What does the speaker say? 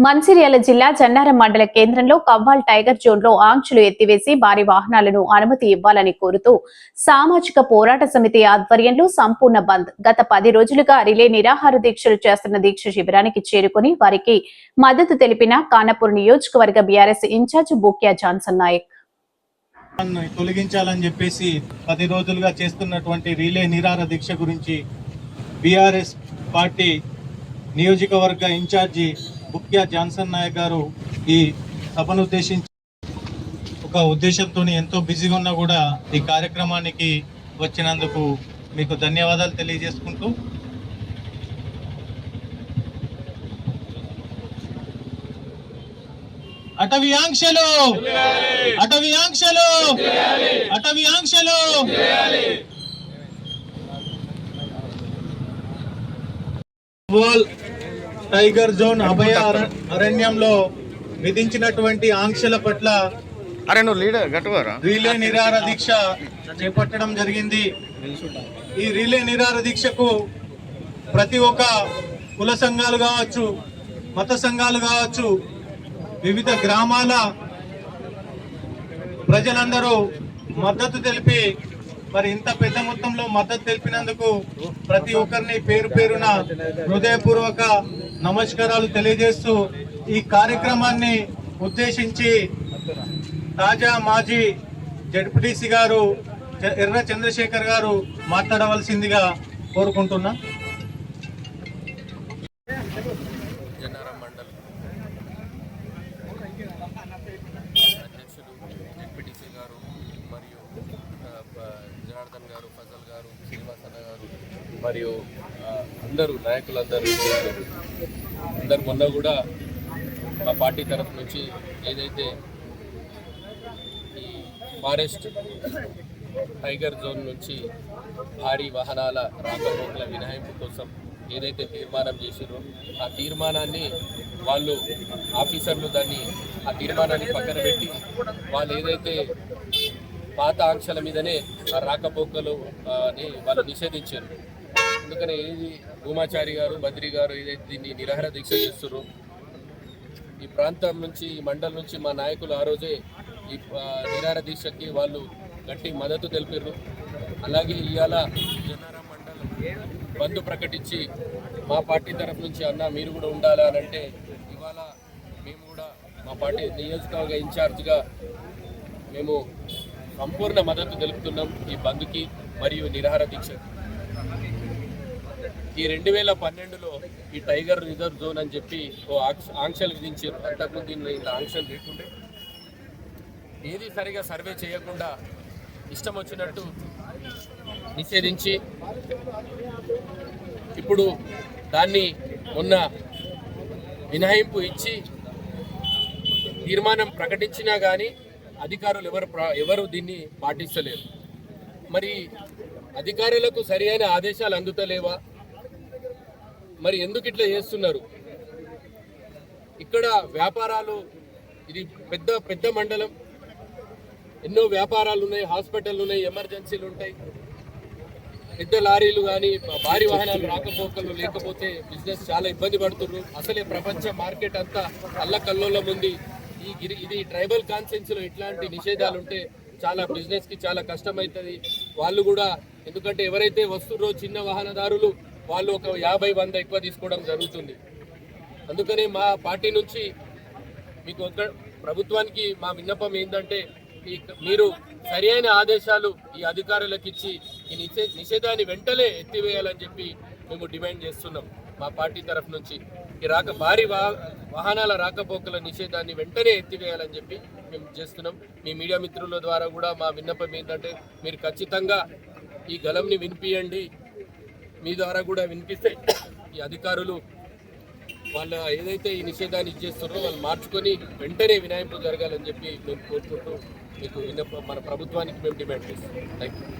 మంచిర్యాల జిల్లా జన్నారం మండల కేంద్రంలో కవ్వాల్ టైగర్ జోన్లో ఆంక్షలు ఎత్తివేసి భారీ వాహనాలను అనుమతి ఇవ్వాలని కోరుతూ సామాజిక పోరాట సమితి ఆధ్వర్యంలో సంపూర్ణ బంద్. గత పది రోజులుగా రిలే నిరాహార దీక్షలు చేస్తున్న దీక్ష శిబిరానికి చేరుకుని వారికి మద్దతు తెలిపిన కానపూర్ నియోజకవర్గ BRS in-charge Bhukya Johnson Naik. తొలగించాలని చెప్పేసి పది రోజులుగా చేస్తున్నటువంటి రిలే నిరాహార దీక్ష గురించి బీఆర్ఎస్ పార్టీ నియోజకవర్గ ఇన్ఛార్జి ముఖ్య జాన్సన్ నాయక్ గారు ఈ సభను ఉద్దేశించి ఒక ఉద్దేశంతో ఎంతో బిజీగా ఉన్నా కూడా ఈ కార్యక్రమానికి వచ్చినందుకు మీకు ధన్యవాదాలు తెలియజేసుకుంటూ అటవీ ఆంక్షలు అటవీ ఆంక్షలు అటవీ ఆంక్షలు వాల్ టైగర్ జోన్ అభయ అర- అరణ్యంలో విధించినటువంటి ఆంక్షల పట్ల రీలే నిరార దీక్ష చేపట్టడం జరిగింది. ఈ రీలే నిరార దీక్షకు ప్రతి ఒక్క కుల సంఘాలు కావచ్చు మత సంఘాలు కావచ్చు వివిధ గ్రామాల ప్రజలందరూ మద్దతు తెలిపి మరి ఇంత పెద్ద మొత్తంలో మద్దతు తెలిపినందుకు ప్రతి ఒక్కరిని పేరు పేరున హృదయపూర్వక నమస్కారాలు తెలియజేస్తూ ఈ కార్యక్రమాన్ని ఉద్దేశించి తాజా మాజీ జడ్పీటీసీ గారు చ- ఎర్ర చంద్రశేఖర్ గారు మాట్లాడవలసిందిగా కోరుకుంటున్నా. మండల్ అధ్యక్షులు జెడ్పీటీసీ గారు మరియు ఆ, ప- జనార్దన్ గారు ఫజల్ గారు శ్రీనివాస్ అన్న గారు మరియు అందరూ నాయకులందరూ అందరు మొన్న కూడా మా పార్టీ తరఫు నుంచి ఏదైతే ఈ ఫారెస్ట్ టైగర్ జోన్ నుంచి భారీ వాహనాల రాకపోకల మినహాయింపు కోసం ఏదైతే తీర్మానం చేసిరో ఆ తీర్మానాన్ని వాళ్ళు ఆఫీసర్లు దాన్ని ఆ తీర్మానాన్ని పక్కన పెట్టి వాళ్ళు ఏదైతే పాత ఆంక్షల మీదనే ఆ రాకపోకలు అని వాళ్ళు నిషేధించారు. అందుకనే ఇది భూమాచారి గారు బద్రి గారు ఏదైతే దీన్ని నిరాహార దీక్ష చేస్తున్నారు ఈ ప్రాంతం నుంచి ఈ మండలం నుంచి మా నాయకులు ఆ రోజే ఈ ఆ, దీక్షకి వాళ్ళు గట్టి మద్దతు తెలిపారు అలాగే ఇవాళ జన్నారం మండలం ప్రకటించి మా పార్టీ తరఫు నుంచి అన్న మీరు కూడా ఉండాలి? అని అంటే ఇవాళ మేము కూడా మా పార్టీ నియోజకవర్గ ఇన్ఛార్జ్గా మేము సంపూర్ణ మద్దతు తెలుపుతున్నాం ఈ బంద్కి మరియు నిరాహార దీక్షకు. ఈ రెండు వేల పన్నెండులో ఈ టైగర్ రిజర్వ్ జోన్ అని చెప్పి ఓ ఆంక్ష- ఆంక్షలు విధించారు. అంతకుముందు దీనిలో ఇంత ఆంక్షలు లేకుండే. ఏది సరిగా సర్వే చేయకుండా ఇష్టం వచ్చినట్టు నిషేధించి ఇప్పుడు దాన్ని మొన్న మినహాయింపు ఇచ్చి తీర్మానం ప్రకటించినా కానీ అధికారులు ఎవరు ఎవరు దీన్ని పాటించలేరు మరి అధికారులకు సరి అయిన ఆదేశాలు అందుతలేవా? మరి ఎందుకు ఇట్లా చేస్తున్నారు? ఇక్కడ వ్యాపారాలు ఇది పెద్ద పెద్ద మండలం. ఎన్నో వ్యాపారాలు ఉన్నాయి హాస్పిటల్ ఉన్నాయి ఎమర్జెన్సీలు ఉంటాయి. పెద్ద లారీలు కానీ భారీ వాహనాలు రాకపోకలు లేకపోతే బిజినెస్ చాలా ఇబ్బంది పడుతున్నారు అసలే ప్రపంచ మార్కెట్ అంతా అల్లకల్లోలం ఉంది. ఈ గిరి ఇది ట్రైబల్ కాన్సెన్స్లో ఇట్లాంటి నిషేధాలు ఉంటే చాలా బిజినెస్కి చాలా కష్టమవుతుంది వాళ్ళు కూడా ఎందుకంటే ఎవరైతే వస్తుర్రో చిన్న వాహనదారులు వాళ్ళు ఒక యాభై వంద ఎక్కువ తీసుకోవడం జరుగుతుంది. అందుకనే మా పార్టీ నుంచి మీకు ఒక ప్రభుత్వానికి మా విన్నపం ఏంటంటే ఈ మీరు సరి అయిన ఆదేశాలు ఈ అధికారులకు ఇచ్చి ఈ నిషే నిషేధాన్ని వెంటనే ఎత్తివేయాలని చెప్పి మేము డిమాండ్ చేస్తున్నాం మా పార్టీ తరఫు నుంచి. ఈ రాక భారీ వా వాహనాల రాకపోకల నిషేధాన్ని వెంటనే ఎత్తివేయాలని చెప్పి మేము చేస్తున్నాం. మీ మీడియా మిత్రుల ద్వారా కూడా మా విన్నపం ఏంటంటే మీరు ఖచ్చితంగా ఈ గలంని వినిపియండి. మీ ద్వారా కూడా వినిపిస్తే ఈ అధికారులు వాళ్ళ ఏదైతే ఈ నిషేధాన్ని ఇచ్చేస్తున్నారో వాళ్ళు మార్చుకొని వెంటనే వినాయింపు జరగాలని చెప్పి మేము కోరుకుంటూ మీకు విన్నప మన ప్రభుత్వానికి మేము డిమాండ్ చేస్తాం థ్యాంక్ యూ